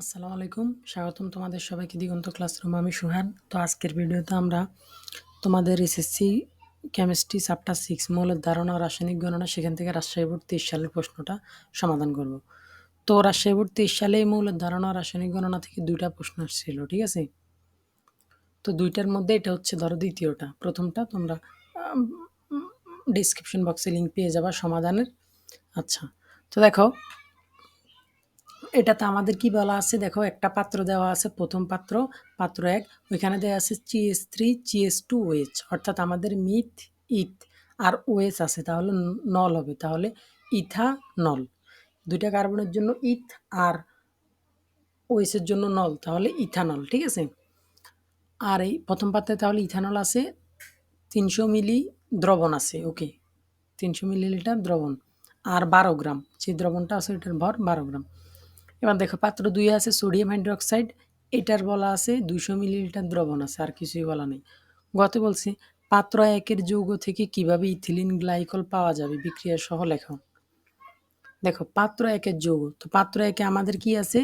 আসসালামু আলাইকুম। স্বাগতম তোমাদের সবাইকে দিগন্ত ক্লাসরুম। আমি সুহান। তো আজকের ভিডিওতে আমরা তোমাদের এসএসসি কেমিস্ট্রি চ্যাপ্টার সিক্স মৌলের ধারণা রাসায়নিক গণনা সেখান থেকে রাজশাহী বোর্ড তেইশ সালের প্রশ্নটা সমাধান করব। তো রাজশাহী বোর্ড তেইশ সালে এই মৌলের ধারণা রাসায়নিক গণনা থেকে দুইটা প্রশ্ন ছিল ঠিক আছে? তো দুইটার মধ্যে এটা হচ্ছে ধরো দ্বিতীয়টা। প্রথমটা তোমরা ডিসক্রিপশন বক্সে লিঙ্ক পেয়ে যাবা সমাধানের। আচ্ছা তো দেখো এটাতে আমাদের কি বলা আছে? দেখো, একটা পাত্র দেওয়া আছে, প্রথম পাত্র পাত্র এক। ওইখানে দেওয়া আছে চিএস থ্রি চিএস টু ওয়েচ অর্থাৎ আমাদের মিথ, ইথ আর ওয়েচ আছে, তাহলে নল হবে। তাহলে ইথা নল দুইটা কার্বনের জন্য ইথ আর ওয়েসের জন্য নল তাহলে ইথানল ঠিক আছে? আর এই প্রথম পাত্রে তাহলে ইথানল আছে, তিনশো মিলি দ্রবণ আছে ওকে তিনশো মিলিলিটার দ্রবণ। আর বারো গ্রাম, যে দ্রবণটা আছে, ওইটার ভর বারো গ্রাম। এবার দেখো, পাত্র দুই আছে সোডিয়াম হাইড্রোক্সাইড, এটার বলা আছে দুইশো মিলিলিটার দ্রবণ আছে, আর কিছুই বলা নেই। গত বলছি, পাত্র একের যৌগ থেকে কীভাবে ইথিলিন গ্লাইকল পাওয়া যাবে? বিক্রিয়া সহ লেখো। দেখো, পাত্র একের যৌগ, তো পাত্র একে আমাদের কি আছে?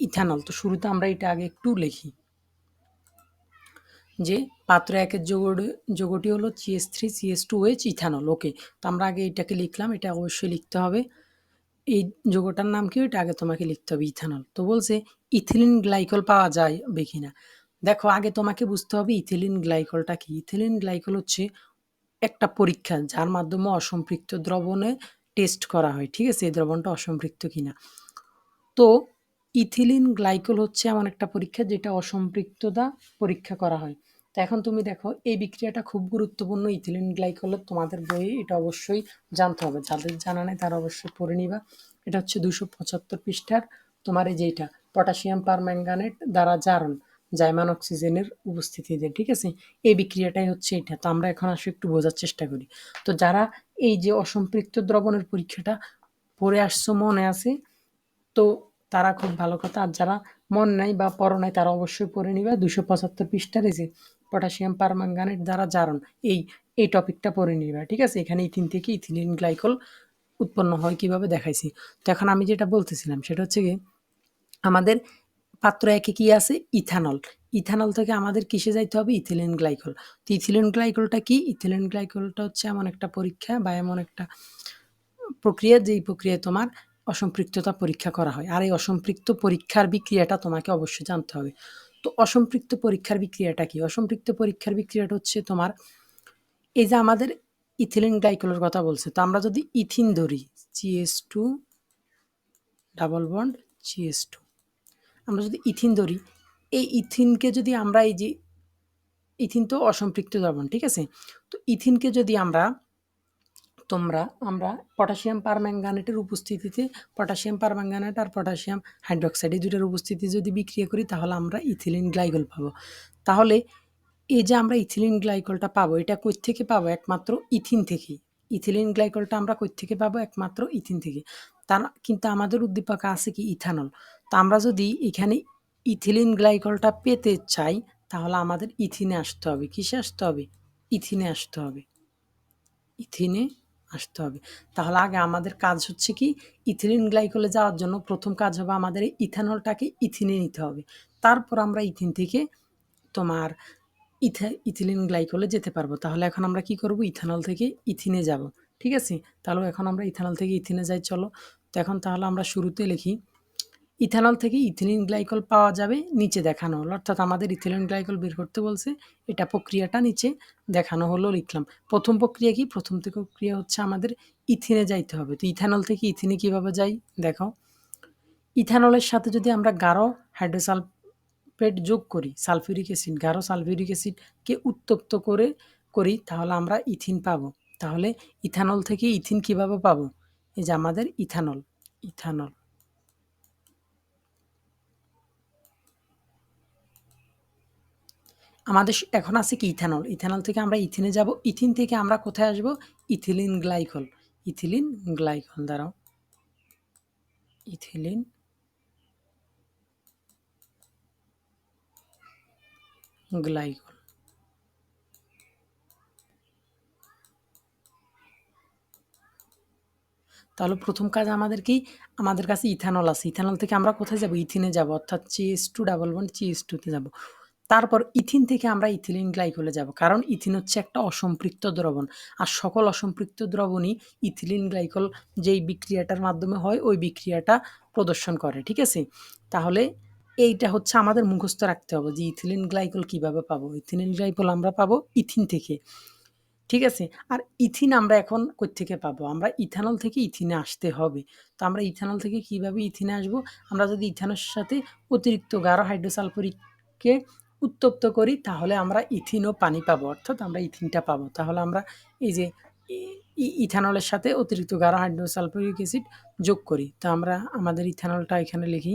ইথানল, তো শুরুতে আমরা এটা আগে একটু লিখি। যে পাত্র একের যৌগ, যৌগটি হলো CH three CH two H ethanol, okay. তো আমরা আগে এটাকে লিখলাম, এটা অবশ্যই লিখতে হবে। এই যৌগটার নাম কি? ওইটা আগে তোমাকে লিখতে হবে ইথানল। তো বলছে, ইথিলিন গ্লাইকল পাওয়া যায় কিনা দেখো, আগে তোমাকে বুঝতে হবে ইথিলিন গ্লাইকলটা কি। ইথিলিন গ্লাইকল হচ্ছে একটা পরীক্ষা যার মাধ্যমে অসম্পৃক্ত দ্রবণে টেস্ট করা হয়, ঠিক আছে? এই দ্রবণটা অসম্পৃক্ত কিনা তো ইথিলিন গ্লাইকল হচ্ছে এমন একটা পরীক্ষা যেটা অসম্পৃক্ততা পরীক্ষা করা হয়। তো এখন তুমি দেখো, এই বিক্রিয়াটা খুব গুরুত্বপূর্ণ ইথিলিন গ্লাইকল তোমাদের বইয়ে, এটা অবশ্যই জানতে হবে। যাদের জানা নেই তারা অবশ্যই পড়ে নিবা। এটা হচ্ছে দুশো পঁচাত্তর পৃষ্ঠার তোমার এই যেটা পটাশিয়াম পারম্যাঙ্গানেট দ্বারা জারণ, জাইমান অক্সিজেনের উপস্থিতিতে, ঠিক আছে? এই বিক্রিয়াটাই হচ্ছে এটা। তো আমরা এখন আসলে একটু বোঝার চেষ্টা করি। তো যারা এই যে অসম্পৃক্ত দ্রবণের পরীক্ষাটা পড়ে আসছো, মনে আছে, তো তারা খুব ভালো কথা। আর যারা মন নাই বা পর নাই, তারা অবশ্যই পড়ে নিবে। দুশো পঁচাত্তর পৃষ্ঠার যে পটাশিয়াম, পারমাঙ্গানেট দ্বারা জারণ। এই এই টপিকটা পড়ে নিবা, ঠিক আছে? এখানে ইথিন থেকে ইথিলিন গ্লাইকল উৎপন্ন হয় কীভাবে দেখাইছি। তো এখন আমি যেটা বলতেছিলাম, সেটা হচ্ছে আমাদের পাত্র একে কি আছে? ইথানল। ইথানল থেকে আমাদের কিসে যাইতে হবে? Ethylene glycol. তো ইথিলিন গ্লাইকলটা কি? ইথিলিন গ্লাইকলটা হচ্ছে এমন একটা পরীক্ষা বা এমন একটা প্রক্রিয়া, যেই প্রক্রিয়ায় তোমার অসম্পৃক্ততা পরীক্ষা করা হয়। আর এই অসম্পৃক্ত পরীক্ষার বিক্রিয়াটা তোমাকে অবশ্যই জানতে হবে। তো অসম্পৃক্ত পরীক্ষার বিক্রিয়াটা কি? অসম্পৃক্ত পরীক্ষার বিক্রিয়াটা হচ্ছে তোমার, এই যে আমাদের ইথিলিন গ্লাইকলের কথা বলছে, তো আমরা যদি ইথিন ধরি CH two double bond CH two আমরা যদি ইথিন ধরি, এই ইথিনকে যদি আমরা এই যে, ইথিন তো অসম্পৃক্ত দ্রবণ, ঠিক আছে? তো ইথিনকে যদি আমরা তোমরা, আমরা পটাশিয়াম পারম্যাঙ্গানেটের উপস্থিতিতে পটাশিয়াম পারম্যাঙ্গানেট আর পটাশিয়াম হাইড্রোক্সাইড এই দুটার উপস্থিতি যদি বিক্রিয়া করি, তাহলে আমরা ইথিলিন গ্লাইকল পাবো। তাহলে এই যে আমরা ইথিলিন গ্লাইকলটা পাবো, এটা কই থেকে পাবো? একমাত্র ইথিন থেকে ইথিলিন গ্লাইকলটা আমরা কই থেকে পাবো? একমাত্র ইথিন থেকে তার কিন্তু আমাদের উদ্দীপক আছে কি? ইথানল। তো আমরা যদি এখানে ইথিলিন গ্লাইকলটা পেতে চাই, তাহলে আমাদের ইথিনে আসতে হবে। কিসে আসতে হবে? ইথিনে আসতে হবে। ইথিনে আসতে হবে। তাহলে আগে আমাদের কাজ হচ্ছে কি, ইথিলিন গ্লাইকোলে যাওয়ার জন্য প্রথম কাজ হবে আমাদের ইথানলটাকে ইথিনে নিতে হবে। তারপর আমরা ইথিন থেকে তোমার ইথা, ইথিলিন গ্লাইকোলে যেতে পারব। তাহলে এখন আমরা কি করব, ইথানল থেকে ইথিনে যাব, ঠিক আছে? তাহলে এখন আমরা ইথানল থেকে ইথিনে যাই, চলো। তো এখন তাহলে আমরা শুরুতে লিখি ইথানল থেকে ইথিলিন গ্লাইকল পাওয়া যাবে নিচে দেখানো হলো। অর্থাৎ আমাদের ইথিলিন গ্লাইকল বের করতে বলছে, এটা প্রক্রিয়াটা নিচে দেখানো হলো লিখলাম। প্রথম প্রক্রিয়া কি? প্রথম থেকে প্রক্রিয়া হচ্ছে আমাদের ইথিনে যাইতে হবে। তো ইথানল থেকে ইথিনে কীভাবে যাই? দেখো, ইথানলের সাথে যদি আমরা গাঢ় হাইড্রোসালফেট যোগ করি, সালফিউরিক অ্যাসিড, গাঢ় সালফিউরিক অ্যাসিডকে উত্তপ্ত করে করি, তাহলে আমরা ইথিন পাবো। তাহলে ইথানল থেকে ইথিন কীভাবে পাবো? এই যে আমাদের ইথানল ইথানল। আমাদের এখন আছে কি ইথানল? ইথানল থেকে আমরা ইথিনে যাব। ইথিন থেকে আমরা কোথায় আসব? Ethylene glycol. ইথিলিন গ্লাইকল দ্বারাও ইথিলিন গ্লাইকল। তাহলে প্রথম কাজ আমাদের কি? আমাদের কাছে ইথানল আছে। ইথানল থেকে আমরা কোথায় যাব? ইথিনে যাব। অর্থাৎ CH two, double bond CH টুতে যাব। তারপর ইথিন থেকে আমরা ইথিলিন গ্লাইকলে যাব। কারণ ইথিন হচ্ছে একটা অসম্পৃক্ত দ্রবণ। আর সকল অসম্পৃক্ত দ্রবণই ইথিলিন গ্লাইকল যেই বিক্রিয়াটার মাধ্যমে হয়, ওই বিক্রিয়াটা প্রদর্শন করে, ঠিক আছে? তাহলে এইটা হচ্ছে আমাদের মুখস্থ রাখতে হবে যে ইথিলিন গ্লাইকল কীভাবে পাবো। ইথিলিন গ্লাইকল আমরা পাবো ইথিন থেকে, ঠিক আছে? আর ইথিন আমরা এখন থেকে পাবো? আমরা ইথানল থেকে ইথিনে আসতে হবে। তো আমরা ইথানল থেকে কীভাবে ইথিনে আসব? আমরা যদি ইথানের সাথে অতিরিক্ত গাঢ় হাইড্রোসালফুরিককে উত্তপ্ত করি, তাহলে আমরা ইথিনও পানি পাবো। অর্থাৎ আমরা ইথিনটা পাবো। তাহলে আমরা এই যে ইথানলের সাথে অতিরিক্ত গাঢ় হাইড্রোসালফুরিক অ্যাসিড যোগ করি। তো আমরা আমাদের ইথানলটা এখানে লিখি।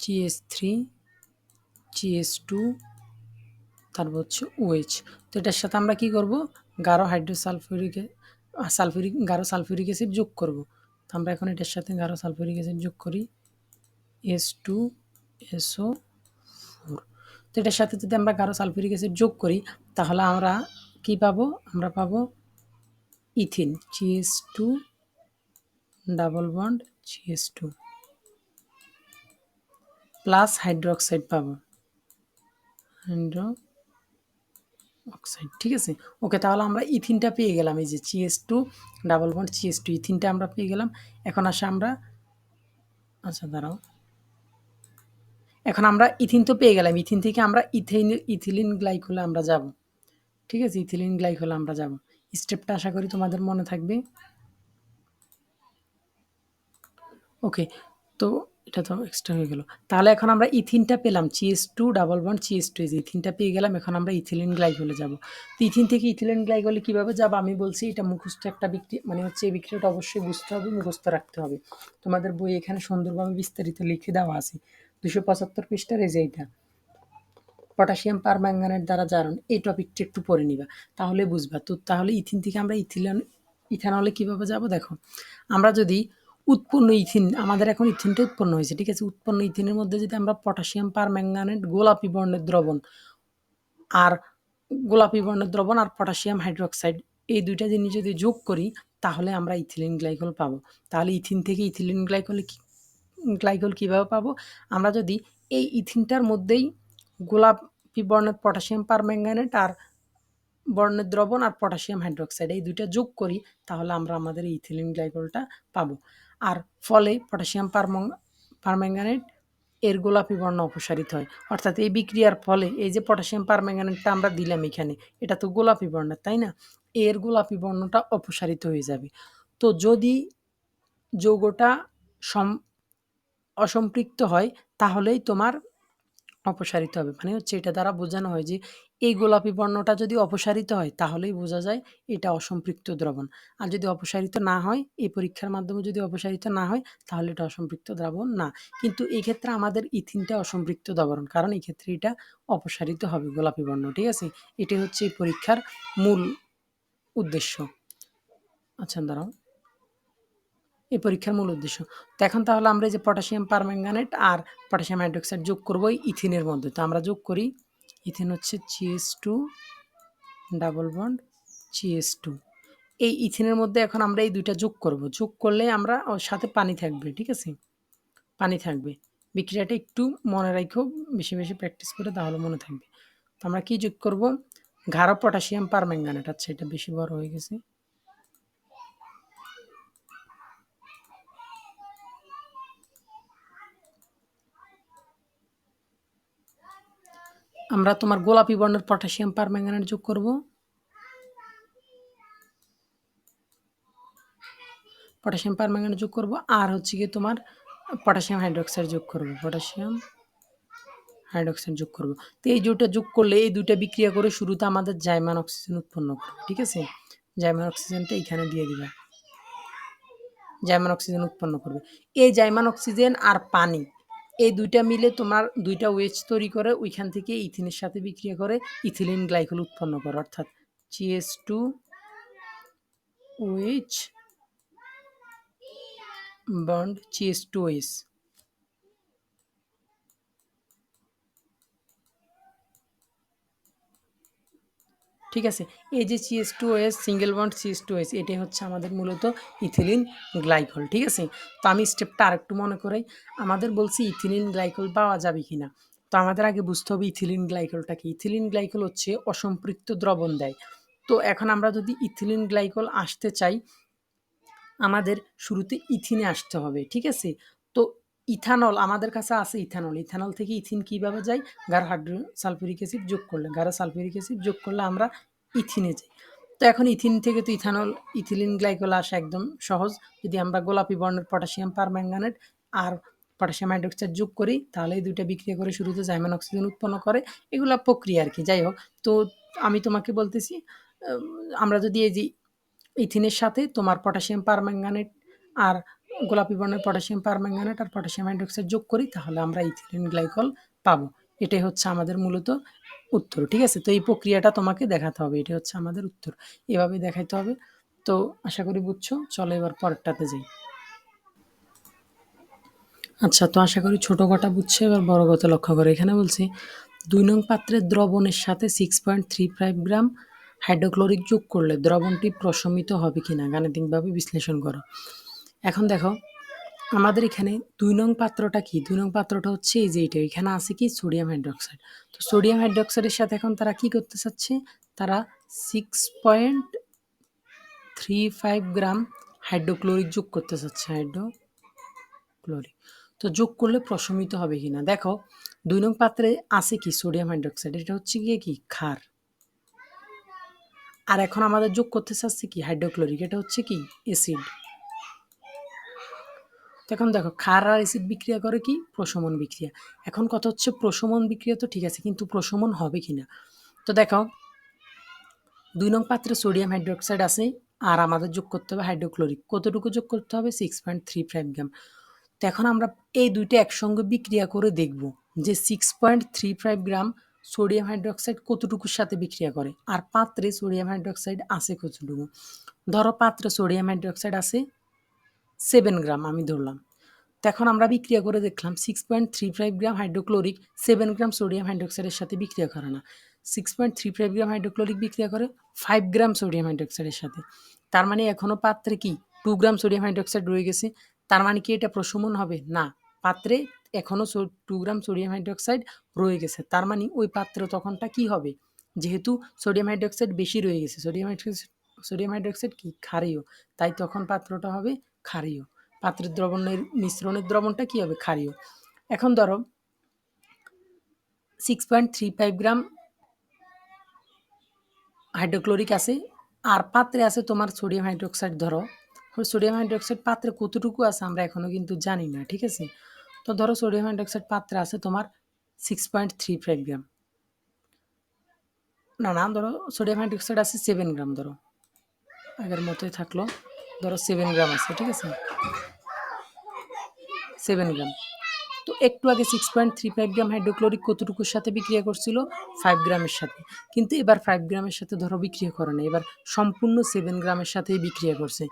জিএস থ্রি জিএস টু তারপর হচ্ছে ওএইচ তো এটার সাথে আমরা কি করব? গাঢ় হাইড্রোসালফিউরিক সালফিউরিক, গাঢ় সালফিউরিক অ্যাসিড যোগ করব। তো আমরা এখন এটার সাথে গাঢ় সালফিউরিক অ্যাসিড যোগ করি। H two SO four. তো এটার সাথে যদি আমরা গাঢ় সালফিউরিক অ্যাসিড যোগ করি, তাহলে আমরা কি পাবো? আমরা পাবো ethene CH two double bond CH two plus hydroxide পাবো। হাইড্রো অক্সাইড ঠিক আছে? ওকে, তাহলে আমরা ইথিনটা পেয়ে গেলাম, এই যে CH two double bond CH two ইথিনটা আমরা পেয়ে গেলাম। এখন আসে আমরা আচ্ছা দাঁড়াও। এখন আমরা ইথিন তো পেয়ে গেলাম। ইথিন থেকে আমরা ইথেইন, ইথিলিন গ্লাইকোলে আমরা যাব। ঠিক আছে? ইথিলিন গ্লাইকোলে আমরা যাব। স্টেপটা আশা করি তোমাদের মনে থাকবে। ওকে, তো এটা তো এক্সট্রা হয়ে গেল। তাহলে এখন আমরা ইথিনটা পেলাম। CH two double one CH two এই ইথিনটা পেয়ে গেলাম। এখন আমরা ইথিলিন গ্লাইকলে যাব। তো ইথিন থেকে ইথিলিন গ্লাইকলে কীভাবে যাব আমি বলছি, এটা মুখস্থ একটা বিক্রি মানে হচ্ছে এই বিক্রিয়াটা অবশ্যই বুঝতে হবে, মুখস্থ রাখতে হবে। তোমাদের বই এখানে সুন্দরভাবে বিস্তারিত লিখে দেওয়া আছে। দুশো পঁচাত্তর পৃষ্ঠার এই পটাশিয়াম পারম্যাঙ্গানেট দ্বারা জারণ, এই টপিকটা একটু পড়ে নিবা, তাহলে বুঝবা। তো তাহলে ইথিন থেকে আমরা ইথিলিন ইথানলে কীভাবে যাব দেখো? আমরা যদি উৎপন্ন ইথিন, আমাদের এখন ইথিনটা উৎপন্ন হয়েছে, ঠিক আছে? উৎপন্ন ইথিনের মধ্যে যদি আমরা পটাশিয়াম পার ম্যাঙ্গানেট গোলাপি বর্ণের দ্রবণ আর গোলাপি বর্ণের দ্রবণ আর পটাশিয়াম হাইড্রোক্সাইড, এই দুইটা জিনিস যদি যোগ করি, তাহলে আমরা ইথিলিন গ্লাইকল পাবো। তাহলে ইথিন থেকে ইথিলিন গ্লাইকল গ্লাইকল কীভাবে পাবো? আমরা যদি এই ইথিনটার মধ্যেই গোলাপি বর্ণের পটাশিয়াম পার ম্যাঙ্গানেট আর বর্ণের দ্রবণ আর পটাশিয়াম হাইড্রোক্সাইড এই দুইটা যোগ করি, তাহলে আমরা আমাদের ইথিলিন গ্লাইকলটা পাবো। আর ফলে পটাশিয়াম, পারমং পারম্যাঙ্গানেট এর গোলাপি বর্ণ অপসারিত হয়। অর্থাৎ এই বিক্রিয়ার ফলে এই যে পটাশিয়াম, পারম্যাঙ্গানেটটা আমরা দিলাম এখানে, এটা তো গোলাপি বর্ণের, তাই না? এর গোলাপি বর্ণটা অপসারিত হয়ে যাবে। তো যদি যৌগটা সম অসম্পৃক্ত হয়, তাহলেই তোমার অপসারিত হবে। মানে হচ্ছে এটা দ্বারা বোঝানো হয় যে, এই গোলাপি বর্ণটা যদি অপসারিত হয়, তাহলেই বোঝা যায় এটা অসম্পৃক্ত দ্রবণ। আর যদি অপসারিত না হয়, এই পরীক্ষার মাধ্যমে যদি অপসারিত না হয়, তাহলে এটা অসম্পৃক্ত দ্রবণ না। কিন্তু এই ক্ষেত্রে আমাদের ইথিনটা অসম্পৃক্ত দ্রবণ, কারণ এই ক্ষেত্রে এটা অপসারিত হবে গোলাপি বর্ণ, ঠিক আছে? এটি হচ্ছে এই পরীক্ষার মূল উদ্দেশ্য। আচ্ছা দাঁড়াও। এই পরীক্ষার মূল উদ্দেশ্য। তো এখন তাহলে আমরা এই যে পটাশিয়াম পারম্যাঙ্গানেট আর পটাশিয়াম হাইড্রোক্সাইড যোগ করব ইথিনের মধ্যে। তো আমরা যোগ করি, ইথিন হচ্ছে CH two double bond CH two এই ইথিনের মধ্যে এখন আমরা এই দুইটা যোগ করব। যোগ করলে আমরা ওর সাথে পানি থাকবে, ঠিক আছে? পানি থাকবে। বিক্রিয়াটা একটু মনে রাখো, বেশি বেশি প্র্যাকটিস করে তাহলে মনে থাকবে। তো আমরা কি যোগ করব? ঘাড়ো পটাশিয়াম পারম্যাঙ্গানেট। আচ্ছা এটা বেশি বড় হয়ে গেছে। আমরা তোমার গোলাপি বর্ণের পটাশিয়াম পারম্যাঙ্গানেট যোগ করব। পটাশিয়াম পারম্যাঙ্গানেট যোগ করব আর হচ্ছে গিয়ে তোমার পটাশিয়াম হাইড্রোক্সাইড যোগ করব। পটাশিয়াম হাইড্রোক্সাইড যোগ করব। তো এই দুটো যোগ করলে এই দুইটা বিক্রিয়া করে শুরুতে আমাদের জাইমান অক্সিজেন উৎপন্ন করবে, ঠিক আছে? জাইমান অক্সিজেনটা এখানে দিয়ে দিবে। জাইমান অক্সিজেন উৎপন্ন করবে। এই জাইমান অক্সিজেন আর পানি এই দুইটা মিলে তোমার দুইটা ওয়েজ তৈরি করে ওইখান থেকে ইথিনের সাথে বিক্রিয়া করে ইথিলিন গ্লাইকোল উৎপন্ন করে, অর্থাৎ CH two OH bond CH two OH ঠিক আছে? এই যে CH two S single bond CH two S এটাই হচ্ছে আমাদের মূলত ইথিলিন গ্লাইকল, ঠিক আছে? তো আমি স্টেপটা আরেকটু মনে করাই। আমাদের বলছি ইথিলিন গ্লাইকল পাওয়া যাবে কি না তো আমাদের আগে বুঝতে হবে ইথিলিন গ্লাইকলটা কি? ইথিলিন গ্লাইকল হচ্ছে অসম্পৃক্ত দ্রবণ দেয়। তো এখন আমরা যদি ইথিলিন গ্লাইকল আসতে চাই, আমাদের শুরুতে ইথিনে আসতে হবে, ঠিক আছে? ইথানল, আমাদের কাছে আছে ইথানল। ইথানল থেকে ইথিন কীভাবে যায়? গাঢ় হাইড্রো সালফিউরিক অ্যাসিড যোগ করলে। গাঢ় সালফিউরিক অ্যাসিড যোগ করলে আমরা ইথিনে যাই। তো এখন ইথিন থেকে তো ইথানল, ইথিলিন, গ্লাইকল আসা একদম সহজ। যদি আমরা গোলাপি বর্ণের পটাশিয়াম পারম্যাঙ্গানেট আর পটাশিয়াম হাইড্রোক্সাইড যোগ করি, তাহলে এই দুইটা বিক্রিয়া করে শুরুতে জাইমান অক্সিজেন উৎপন্ন করে। এগুলো প্রক্রিয়া আর কি, যাই হোক। তো আমি তোমাকে বলতেছি আমরা যদি এই যে ইথিনের সাথে তোমার পটাশিয়াম পারম্যাঙ্গানেট আর গোলাপি বর্ণের পটাশিয়াম, পারম্যাঙ্গানেট আর পটাশিয়াম হাইড্রোক্সাইড যোগ করি, তাহলে আমরা ইথিলিন গ্লাইকল পাবো। এটাই হচ্ছে আমাদের মূলত উত্তর, ঠিক আছে? তো এই প্রক্রিয়াটা তোমাকে দেখাতে হবে এটা হচ্ছে আমাদের উত্তর। এভাবে দেখাইতে হবে। তো আশা করি বুঝছ, চলো এবার পরেরটাতে যাই। আচ্ছা তো আশা করি ছোটো কটা বুঝছে, এবার বড় কথা লক্ষ্য করে। এখানে বলছি, দুই নং পাত্রের দ্রবণের সাথে six point three five gram hydrochloric যোগ করলে দ্রবণটি প্রশমিত হবে কিনা, গাণিতিকভাবে বিশ্লেষণ করো। এখন দেখো, আমাদের এখানে দুই নং পাত্রটা কি? দুই নং পাত্রটা হচ্ছে এই যে এটা এখানে আছে কি? Sodium hydroxide. তো সোডিয়াম হাইড্রোক্সাইডের সাথে এখন তারা কি করতে চাচ্ছে? তারা six point three five gram hydrochloric যোগ করতে চাচ্ছে হাইড্রোক্লোরিক তো যোগ করলে প্রশমিত হবে কি না দেখো, দুই নং পাত্রে আছে কি? সোডিয়াম হাইড্রোক্সাইড, এটা হচ্ছে গিয়ে কি? ক্ষার। আর এখন আমাদের যোগ করতে চাচ্ছে কি? হাইড্রোক্লোরিক এটা হচ্ছে কি? অ্যাসিড এখন দেখো ক্ষার অ্যাসিড বিক্রিয়া করে কি? প্রশমন বিক্রিয়া। এখন কথা হচ্ছে প্রশমন বিক্রিয়া তো ঠিক আছে, কিন্তু প্রশমন হবে কি না তো দেখো, দুই নং পাত্রে সোডিয়াম হাইড্রোক্সাইড আছে, আর আমাদের যোগ করতে হবে হাইড্রোক্লোরিক কতটুকু যোগ করতে হবে? Six point three five gram তো এখন আমরা এই দুইটা একসঙ্গে বিক্রিয়া করে দেখব যে six point three five gram sodium hydroxide কতটুকুর সাথে বিক্রিয়া করে, আর পাত্রে সোডিয়াম হাইড্রোক্সাইড আছে কতটুকু। ধরো পাত্রে সোডিয়াম হাইড্রোক্সাইড আছে সেভেন গ্রাম আমি ধরলাম। তো এখন আমরা বিক্রিয়া করে দেখলাম six point three five gram hydrochloric seven gram sodium হাইড্রোক্সাইডের সাথে বিক্রিয়া করে না। Six point three five gram hydrochloric বিক্রিয়া করে ফাইভ গ্রাম সোডিয়াম হাইড্রোক্সাইডের সাথে। তার মানে এখনও পাত্রে কি? টু গ্রাম সোডিয়াম হাইড্রোক্সাইড রয়ে গেছে। তার মানে কি এটা প্রশমন হবে? না, পাত্রে এখনও টু গ্রাম সোডিয়াম হাইড্রোক্সাইড রয়ে গেছে। তার মানে ওই পাত্রে তখনটা কি হবে? যেহেতু সোডিয়াম হাইড্রোক্সাইড বেশি রয়ে গেছে। সোডিয়াম হাইড্রোক্সাইড সোডিয়াম হাইড্রোক্সাইড কি? ক্ষারীয়। তাই তখন পাত্রটা হবে ক্ষারীয়। পাত্রের দ্রবণের মিশ্রণের দ্রবণটা কী হবে? ক্ষারীয়। এখন ধরো six point three five gram hydrochloric আছে আর পাত্রে আছে তোমার সোডিয়াম হাইড্রোক্সাইড ধরো। সোডিয়াম হাইড্রোক্সাইড পাত্রে কতটুকু আছে আমরা এখনও কিন্তু জানি না, ঠিক আছে? তো ধরো সোডিয়াম হাইড্রোক্সাইড পাত্রে আছে তোমার six point three five gram. না না, ধরো সোডিয়াম হাইড্রোক্সাইড আছে সেভেন গ্রাম ধরো। আগের মতোই থাকল। ধরো সেভেন গ্রাম আছে, ঠিক আছে? সেভেন গ্রাম তো একটু আগে six point three five gram hydrochloric কতটুকুর সাথে বিক্রিয়া করছিল? ফাইভ গ্রামের সাথে। কিন্তু এবার ফাইভ গ্রামের সাথে ধরো বিক্রিয়া করে না এবার সম্পূর্ণ সেভেন গ্রামের সাথেই বিক্রিয়া করছে।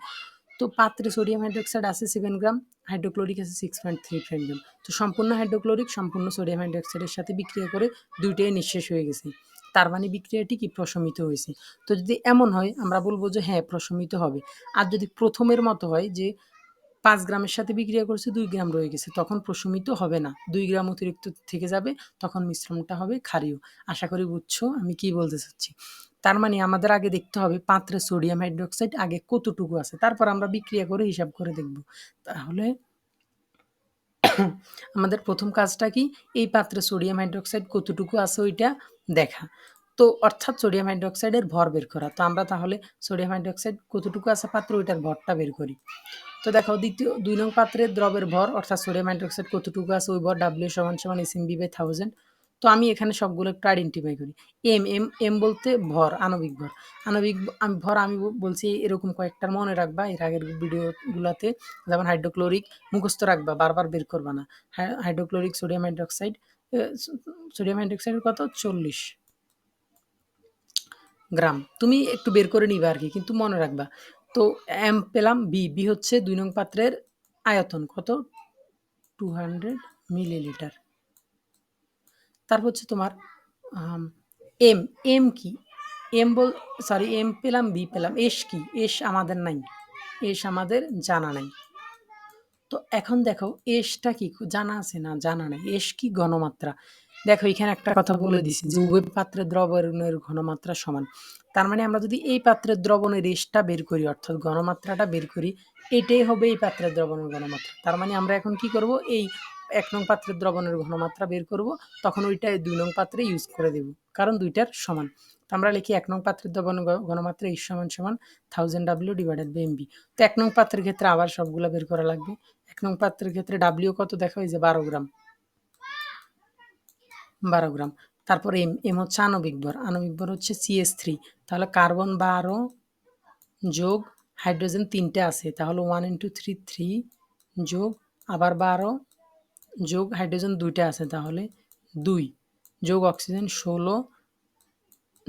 তো পাত্রে সোডিয়াম হাইড্রোক্সাইড আছে সেভেন গ্রাম হাইড্রোক্লোরিক আছে six point three five gram তো সম্পূর্ণ হাইড্রোক্লোরিক সম্পূর্ণ সোডিয়াম হাইড্রোক্সাইডের সাথে বিক্রিয়া করে দুইটাই নিঃশেষ হয়ে গেছে। তার মানে বিক্রিয়াটি কি প্রশমিত হয়েছে। তো যদি এমন হয়, আমরা বলব যে হ্যাঁ প্রশমিত হবে। আর যদি প্রথমের মতো হয় যে পাঁচ গ্রামের সাথে বিক্রিয়া করছে, দুই গ্রাম রয়ে গেছে, তখন প্রশমিত হবে না। দুই গ্রাম অতিরিক্ত থেকে যাবে, তখন মিশ্রণটা হবে ক্ষারীয়। আশা করি বুঝছ আমি কি বলতে চাচ্ছি? তার মানে আমাদের আগে দেখতে হবে পাত্রে সোডিয়াম হাইড্রোক্সাইড, আগে কতটুকু আছে, তারপর আমরা বিক্রিয়া করে হিসাব করে দেখব। তাহলে আমাদের প্রথম কাজটা কি? এই পাত্রে সোডিয়াম হাইড্রোক্সাইড কতটুকু আছে ওইটা দেখা। তো অর্থাৎ সোডিয়াম হাইড্রোক্সাইডের ভর বের করা। তো আমরা তাহলে সোডিয়াম হাইড্রোক্সাইড কতটুকু আছে পাত্র, ওইটার ভরটা বের করি। তো দেখো, দ্বিতীয়, দুই নং পাত্রের দ্রবের ভর, অর্থাৎ সোডিয়াম হাইড্রোক্সাইড কতটুকু আছে, ওই ভর ডাব্লিউ সমান সমান S M V by thousand তো আমি এখানে সবগুলো একটু আইডেন্টিফাই করি। এম এম এম বলতে ভর, আণবিক ভর। আণবিক আমি, ভর আমি বলছি এরকম কয়েকটার মনে রাখবা, এর আগের ভিডিওগুলোতে যেমন হাইড্রোক্লোরিক মুখস্থ রাখবা, বারবার বের করবা না। হাইড্রোক্লোরিক সোডিয়াম হাইড্রোক্সাইড সোডিয়াম হাইড্রোক্সাইডের কত? চল্লিশ গ্রাম। তুমি একটু বের করে নিবা আর কি কিন্তু মনে রাখবা। তো এম পেলাম বি বি হচ্ছে দুই নং পাত্রের আয়তন। কত? টু হান্ড্রেড মিলিলিটার তারপর হচ্ছে তোমার এম এম কি? এম বল সরি এম পেলাম বি পেলাম এস কি? এস আমাদের নাই। এস আমাদের জানা নাই। তো এখন দেখো, এসটা কি জানা আছে না? জানা নাই। এস কি ঘনমাত্রা? দেখো, এখানে একটা কথা বলে দিছি যে, উভয় পাত্রের দ্রবণের ঘনমাত্রা সমান। তার মানে আমরা যদি এই পাত্রের দ্রবণের এসটা বের করি, অর্থাৎ ঘনমাত্রাটা বের করি, এটাই হবে এই পাত্রের দ্রবণের ঘনমাত্রা। তার মানে আমরা এখন কি করব? এই এক নং পাত্রের দ্রবণের ঘনমাত্রা বের করব, তখন ওইটা দুই নং পাত্রে ইউজ করে দেব। কারণ দুইটার সমান। আমরা লিখি এক নং পাত্রের ঘ- ঘনমাত্রা ইস সমান সমান thousand W divided by MV তো এক নং পাত্রের ক্ষেত্রে আবার সবগুলো বের করা লাগবে। এক নং পাত্রের ক্ষেত্রে ডাব্লিউ কত দেখা হয় যে বারো গ্রাম। বারো গ্রাম। তারপর এম এম হচ্ছে আণবিক ভর। আণবিক ভর হচ্ছে সিএস থ্রি তাহলে কার্বন বারো যোগ হাইড্রোজেন তিনটে আছে। তাহলে ওয়ান ইন্টু থ্রি থ্রি যোগ আবার বারো যোগ হাইড্রোজেন দুইটা আছে। তাহলে দুই যোগ অক্সিজেন ষোলো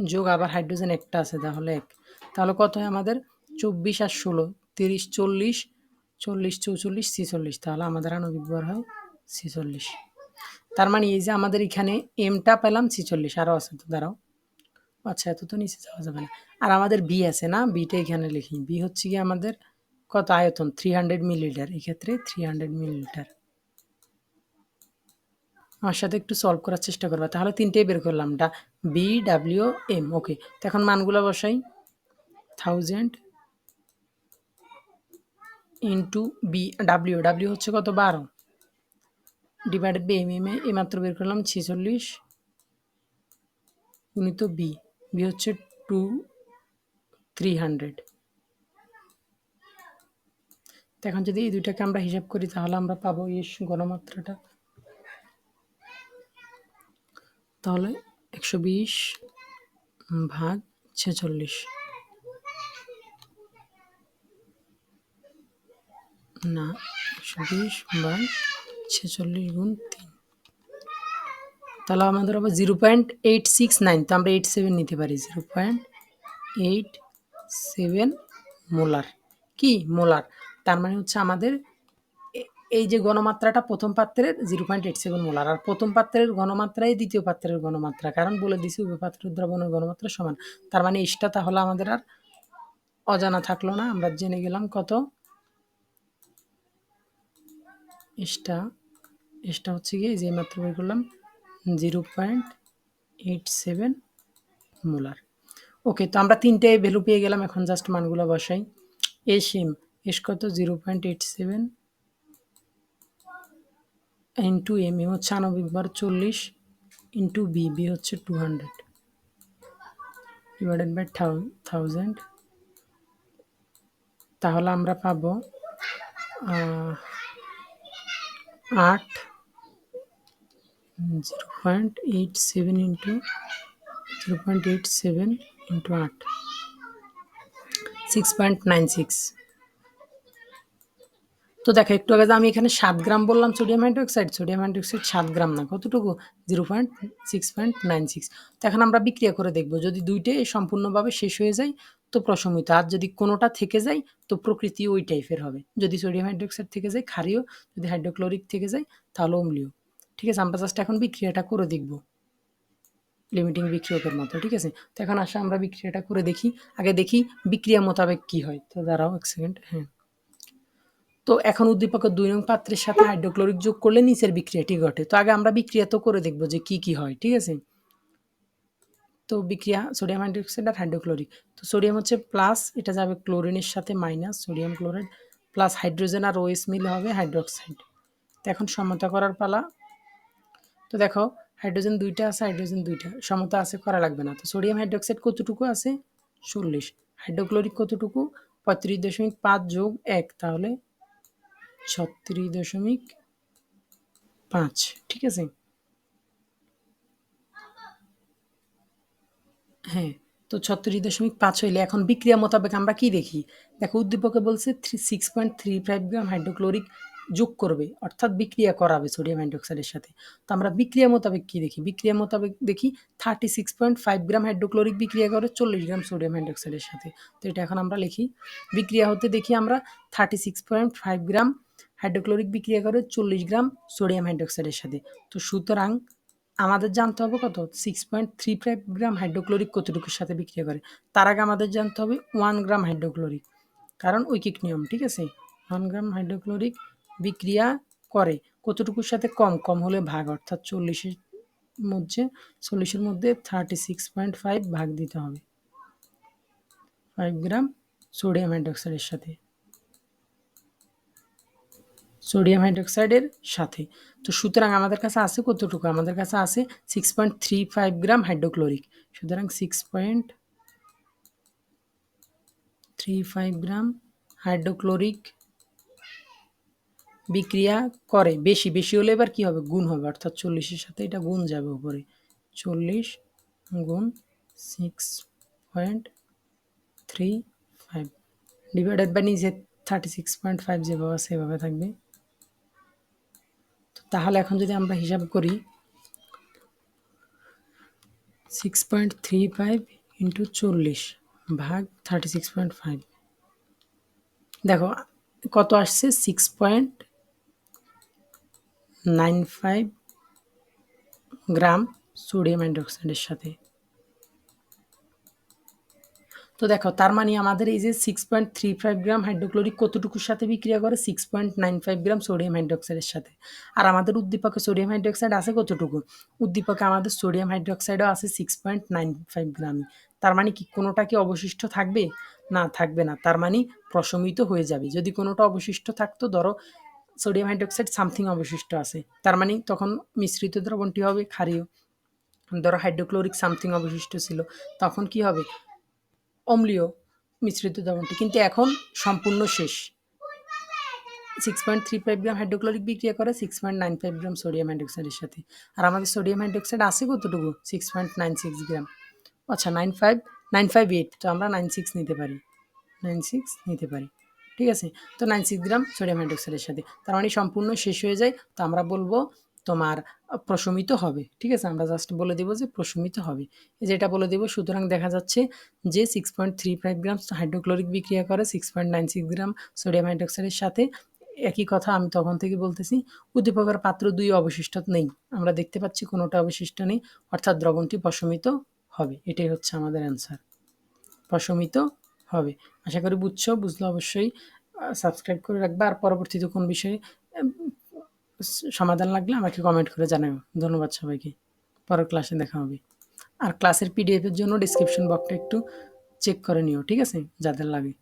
যোগ আবার হাইড্রোজেন একটা আছে, তাহলে এক। তাহলে কত হয় আমাদের? চব্বিশ আর ষোলো, তিরিশ, চল্লিশ চল্লিশ, চৌচল্লিশ, ছিচল্লিশ। তাহলে আমাদের আণবিক ভর হয় ছিচল্লিশ। তার মানে এই যে আমাদের এখানে এমটা পেলাম ছিচল্লিশ আরও আছে তো, দাঁড়াও। আচ্ছা এত তো নিচে যাওয়া যাবে না। আর আমাদের বি আছে না? বিটা এখানে লিখি। বি হচ্ছে কি আমাদের কত? আয়তন থ্রি হান্ড্রেড মিলিলিটার এক্ষেত্রে থ্রি হান্ড্রেড মিলিলিটার আমার সাথে একটু সলভ করার চেষ্টা করবা। তাহলে তিনটেই বের করলাম, ডা বি ডাব্লিউ এম ওকে তো এখন মানগুলো বসাই। Thousand into V W W হচ্ছে কত? বারো। ডিভাইডেড বি এম এম এ এইমাত্র বের করলাম, ছেচল্লিশ। গুণিত বি বি হচ্ছে টু থ্রি হান্ড্রেড এখন যদি এই দুইটাকে আমরা হিসাব করি, তাহলে আমরা পাবো এই গণমাত্রাটা। তাহলে একশো বিশ ভাগ ছেচল্লিশ। না, একশো বিশ ভাগ ছেচল্লিশ গুণ তিন। তাহলে আমাদের হবে zero point eight six nine, তো আমরা এইট সেভেন নিতে পারি। Zero point eight seven molar. কি? মোলার। তার মানে হচ্ছে আমাদের এই যে গণমাত্রাটা প্রথম পাত্রের zero point eight seven molar, আর প্রথম পাত্রের গণমাত্রাই দ্বিতীয় পাত্রের গণমাত্রা। কারণ বলে দিছি, উভয় পাত্রের দ্রবণের গণমাত্রা সমান। তার মানে ইসটা তাহলে আমাদের আর অজানা থাকল না। আমরা জেনে গেলাম কত? ইসটা ইসটা হচ্ছে গিয়ে যে মাত্র বের করলাম, zero point eight seven molar. Okay, তো আমরা তিনটে ভ্যালু পেয়ে গেলাম, এখন জাস্ট মানগুলো বসাই। এস এম এস কত? Zero point eight seven into M M হচ্ছে আণবিক বার চল্লিশ ইন্টু বি বি হচ্ছে two hundred. Divided by thousand. তাহলে আমরা পাবো আট zero point eight seven into, zero point eight seven into আট। Six point nine six. তো দেখো, একটু আগে আমি এখানে সাত গ্রাম বললাম সোডিয়াম হাইড্রোক্সাইড সোডিয়াম হাইড্রোক্সাইড সাত গ্রাম না, কতটুকু? Zero point six point nine six তো এখন আমরা বিক্রিয়া করে দেখব, যদি দুইটাই সম্পূর্ণভাবে শেষ হয়ে যায়, তো প্রশমিত, আর যদি কোনোটা থেকে যায়, তো প্রকৃতি ওই টাইপের হবে। যদি সোডিয়াম হাইড্রোক্সাইড থেকে যায়, ক্ষারীয়, যদি হাইড্রোক্লোরিক থেকে যায়, তাহলে অম্লীয়। ঠিক আছে, আমরা জাস্ট এখন বিক্রিয়াটা করে দেখব। লিমিটিং বিক্রিয়কের মতো, ঠিক আছে? তো এখন আসা, আমরা বিক্রিয়াটা করে দেখি। আগে দেখি বিক্রিয়া মোতাবেক কি হয়। তো দাঁড়াও এক সেকেন্ড হ্যাঁ। তো এখন উদ্দীপকের দুই নং পাত্রের সাথে হাইড্রোক্লোরিক যোগ করলে নিচের বিক্রিয়াটি ঘটে। তো আগে আমরা বিক্রিয়া তো করে দেখব যে কি কি হয়, ঠিক আছে? তো বিক্রিয়া সোডিয়াম হাইড্রোক্সাইড আর হাইড্রোক্লোরিক। তো সোডিয়াম হচ্ছে প্লাস এটা যাবে ক্লোরিনের সাথে minus sodium chloride plus hydrogen আর ওএস মিলে হবে হাইড্রোক্সাইড। তো এখন সমতা করার পালা। তো দেখো, হাইড্রোজেন দুইটা আছে, হাইড্রোজেন দুইটা। সমতা আছে, করা লাগবে না। তো সোডিয়াম হাইড্রোক্সাইড কতটুকু আছে? চল্লিশ। হাইড্রোক্লোরিক কতটুকু? পঁয়ত্রিশ দশমিক পাঁচ যোগ এক, তাহলে ছত্রিশ দশমিক পাঁচ, ঠিক আছে? হ্যাঁ তো ছত্রিশ দশমিক পাঁচ হইলে এখন বিক্রিয়া মোতাবেক আমরা কি দেখি? দেখো, উদ্দীপকে বলছে three six point three five gram hydrochloric যোগ করবে, অর্থাৎ বিক্রিয়া করাবে সোডিয়াম হাইড্রোক্সাইডের সাথে। তো আমরা বিক্রিয়া মোতাবেক কি দেখি? বিক্রিয়া মোতাবেক দেখি thirty six point five gram hydrochloric বিক্রিয়া করে চল্লিশ গ্রাম সোডিয়াম হাইড্রোক্সাইডের সাথে। তো এটা এখন আমরা লিখি। বিক্রিয়া হতে দেখি আমরা thirty six point five gram hydrochloric বিক্রিয়া করে চল্লিশ গ্রাম সোডিয়াম হাইড্রোক্সাইডের সাথে। তো সুতরাং আমাদের জানতে হবে কত? Six point three five gram hydrochloric কতটুকুর সাথে বিক্রিয়া করে? তার আগে আমাদের জানতে হবে ওয়ান গ্রাম হাইড্রোক্লোরিক কারণ ঐকিক নিয়ম, ঠিক আছে? ওয়ান গ্রাম হাইড্রোক্লোরিক বিক্রিয়া করে কতটুকুর সাথে কম? কম হলে ভাগ, অর্থাৎ চল্লিশের মধ্যে চল্লিশের মধ্যে থার্টি সিক্স পয়েন্ট ফাইভ ভাগ দিতে হবে। ফাইভ গ্রাম সোডিয়াম হাইড্রোক্সাইডের সাথে। সোডিয়াম হাইড্রোক্সাইডের সাথে। তো সুতরাং আমাদের কাছে আছে কতটুকু? আমাদের কাছে আছে six point three five gram hydrochloric. সুতরাং six point three five gram hydrochloric বিক্রিয়া করে। বেশি বেশি হলে এবার কী হবে? গুণ হবে। অর্থাৎ চল্লিশের সাথে এটা গুণ যাবে উপরে। চল্লিশ গুণ six point three five divided by নিজে থার্টি সিক্স পয়েন্ট ফাইভ যেভাবে সেভাবে থাকবে। তাহলে এখন যদি আমরা হিসাব করি six point three five into চল্লিশ ভাগ থার্টি সিক্স পয়েন্ট ফাইভ দেখো, কত আসছে? Six point nine five gram sodium হাইড্রোক্সাইডের সাথে। তো দেখো, তার মানে আমাদের এই যে six point three five gram hydrochloric কতটুকুর সাথে বিক্রিয়া করে? Six point nine five gram sodium হাইড্রোক্সাইডের সাথে। আর আমাদের উদ্দীপকে সোডিয়াম হাইড্রোক্সাইড আছে কতটুকু? উদ্দীপকে আমাদের সোডিয়াম হাইড্রোক্সাইডও আছে সিক্স পয়েন্ট নাইন ফাইভ গ্রামই তার মানে কি কোনোটা কি অবশিষ্ট থাকবে? না থাকবে না। তার মানে প্রশমিত হয়ে যাবে। যদি কোনোটা অবশিষ্ট থাকতো, ধরো সোডিয়াম হাইড্রোক্সাইড সামথিং অবশিষ্ট আছে। তার মানে তখন মিশ্রিত দ্রবণটি হবে ক্ষারীয়। ধরো হাইড্রোক্লোরিক সামথিং অবশিষ্ট ছিল। তখন কি হবে? অম্লীয় মিশ্রিত দ্রবণটি, কিন্তু এখন সম্পূর্ণ শেষ। Six point three five gram hydrochloric বিক্রিয়া করে six point nine five gram sodium হাইড্রোক্সাইডের সাথে। আর আমাদের সোডিয়াম হাইড্রোক্সাইড আছে কতটুকু? Six point nine six gram আচ্ছা nine five nine five eight তো আমরা নাইন সিক্স নিতে পারি। নাইন সিক্স নিতে পারি। ঠিক আছে? তো নাইন সিক্স গ্রাম সোডিয়াম হাইড্রোক্সাইডের সাথে। তার মানে সম্পূর্ণ শেষ হয়ে যায়। তো আমরা বলব তোমার প্রশমিত হবে। ঠিক আছে? আমরা জাস্ট বলে দেবো যে প্রশমিত হবে। এই যেটা বলে দেবো, সুতরাং দেখা যাচ্ছে যে six point three five gram hydrochloric বিক্রিয়া করে six point nine six gram sodium হাইড্রোক্সাইডের সাথে। একই কথা আমি তখন থেকে বলতেছি, উদ্দীপকের পাত্র দুই অবশিষ্ট নেই। আমরা দেখতে পাচ্ছি কোনোটা অবশিষ্ট নেই, অর্থাৎ দ্রবণটি প্রশমিত হবে। এটাই হচ্ছে আমাদের অ্যান্সার প্রশমিত হবে। আশা করি বুঝছ, বুঝলে অবশ্যই সাবস্ক্রাইব করে রাখবে। আর পরবর্তীতে কোন বিষয়ে সমাধান লাগলে আমাকে কমেন্ট করে জানাও। ধন্যবাদ সবাইকে। পরের ক্লাসে দেখা হবে। আর ক্লাসের পিডিএফের জন্য ডিসক্রিপশন বক্সটা একটু চেক করে নিও, ঠিক আছে? যাদের লাগে।